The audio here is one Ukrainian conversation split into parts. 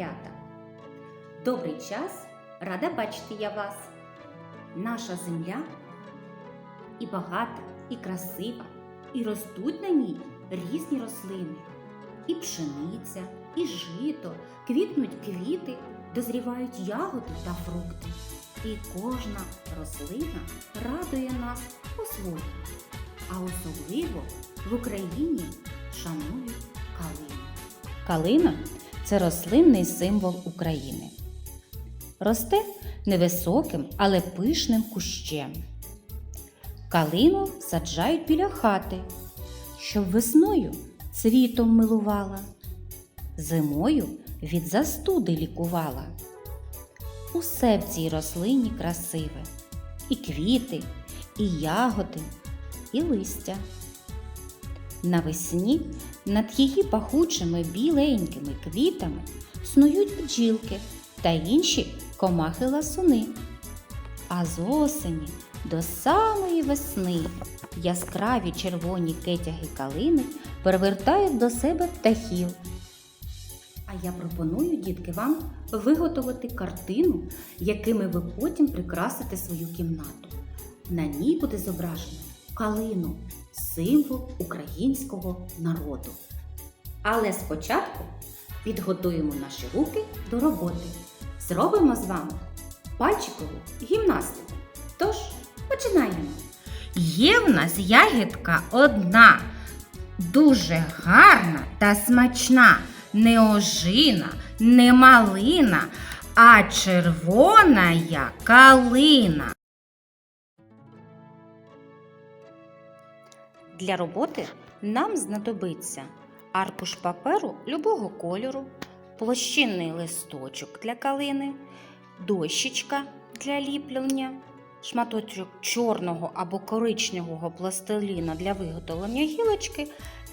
малята! Добрий час, рада бачити я вас. Наша земля і багата, і красива, і ростуть на ній різні рослини. І пшениця, і жито, квітнуть квіти, дозрівають ягоди та фрукти. І кожна рослина радує нас по-своєму. А особливо в Україні шанують калину. Калина це рослинний символ України. Росте невисоким, але пишним кущем. Калину саджають біля хати, щоб весною цвітом милувала, зимою від застуди лікувала. Усе в цій рослині красиве і квіти, і ягоди, і листя. Навесні над її пахучими біленькими квітами снують бджілки та інші комахи ласуни. А з осені до самої весни яскраві червоні кетяги калини перевертають до себе птахів. А я пропоную, дітки, вам виготовити картину, якими ви потім прикрасите свою кімнату. На ній буде зображено калину, символ українського народу. Але спочатку підготуємо наші руки до роботи. Зробимо з вами пальчикову гімнастику. Тож, починаємо. Є в нас ягідка одна, дуже гарна та смачна, не ожина, не малина, а червона я калина. Для роботи нам знадобиться аркуш паперу любого кольору, площинний листочок для калини, дощечка для ліплення, шматочок чорного або коричневого пластиліна для виготовлення гілочки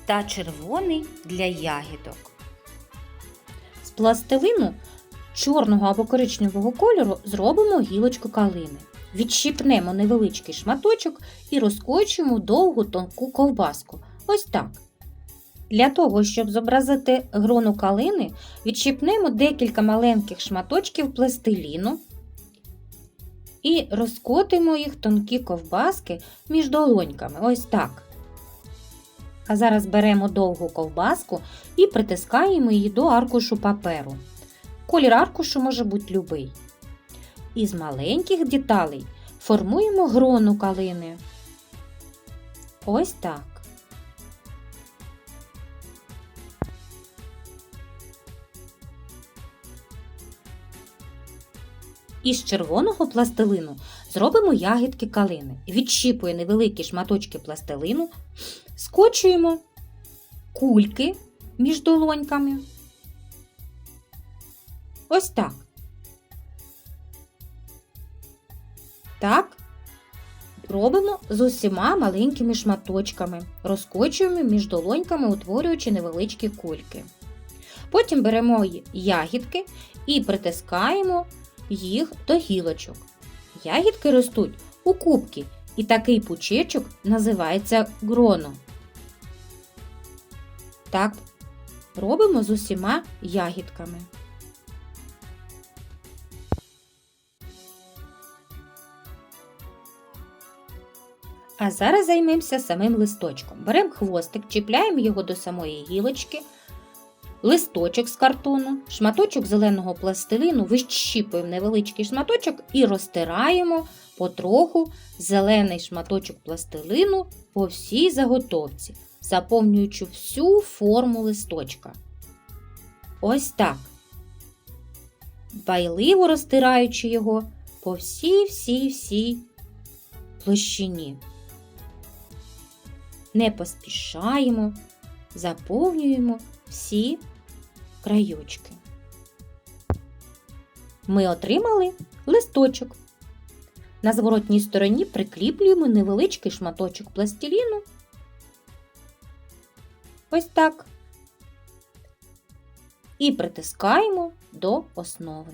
та червоний для ягідок. З пластилину чорного або коричневого кольору зробимо гілочку калини. Відщипнемо невеличкий шматочок і розкочуємо довгу тонку ковбаску. Ось так. Для того, щоб зобразити грону калини, відщипнемо декілька маленьких шматочків пластиліну і розкотимо їх тонкі ковбаски між долоньками. Ось так. А зараз беремо довгу ковбаску і притискаємо її до аркушу паперу. Колір аркушу може бути любий. Із маленьких деталей формуємо грону калини. Ось так. Із червоного пластилину зробимо ягідки калини. Відщіпуємо невеликі шматочки пластилину, скочуємо кульки між долоньками. Ось так. Так робимо з усіма маленькими шматочками, розкочуємо між долоньками, утворюючи невеличкі кульки. Потім беремо ягідки і притискаємо їх до гілочок. Ягідки ростуть у кубки, і такий пучечок називається гроно. Так робимо з усіма ягідками. А зараз займемося самим листочком. Беремо хвостик, чіпляємо його до самої гілочки, листочок з картону, шматочок зеленого пластилину, вищіпуємо невеличкий шматочок і розтираємо потроху зелений шматочок пластилину по всій заготовці, заповнюючи всю форму листочка. Ось так. Байливо розтираючи його по всій всій всій площині. Не поспішаємо, заповнюємо всі краючки. Ми отримали листочок. На зворотній стороні прикліплюємо невеличкий шматочок пластиліну. Ось так. І притискаємо до основи.